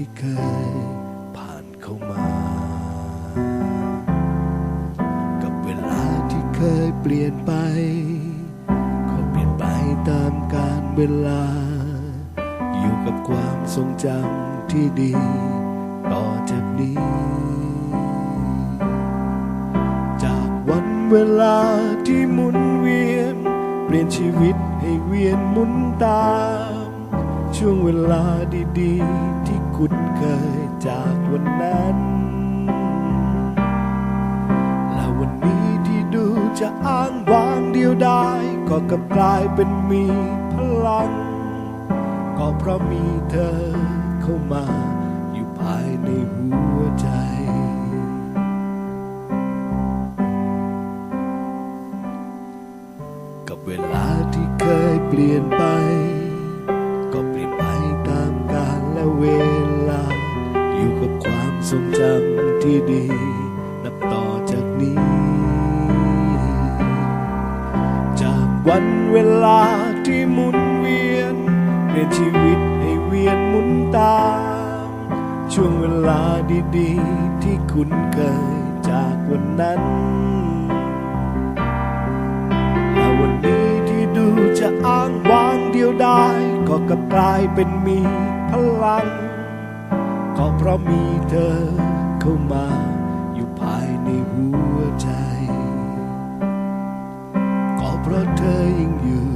ที่เคยผ่านเข้ามา กับเวลาที่เคยเปลี่ยนไป ก็เปลี่ยนไปตามกาลเวลา อยู่กับความทรงจำที่ดี ต่อจากนี้ จากวันเวลาที่หมุนเวียน เปลี่ยนชีวิตให้เวียนหมุนตามช่วงเวลาดีๆที่ คุ้นเคยจากวันนั้น และวันนี้ที่ดูจะอ้างว้างเดียวดายก็กลับกลายเป็นมีพลัง ก็เพราะมีเธอเข้ามาอยู่ภายในหัวใจกับเวลาที่เคยเปลี่ยนไป ทรงจำที่ดี นับต่อจากนี้ จากวันเวลาที่หมุนเวียนเปลี่ยนชีวิตให้เวียนหมุนตาม ช่วงเวลาดีๆ ที่คุ้นเคยจากวันนั้นและวันนี้ที่ดูจะอ้างว้างเดียวดายก็กลับกลายเป็นมีพลัง ก็เพราะมีเธอเข้ามาอยู่ภายในหัวใจ ก็เพราะเธอยังอยู่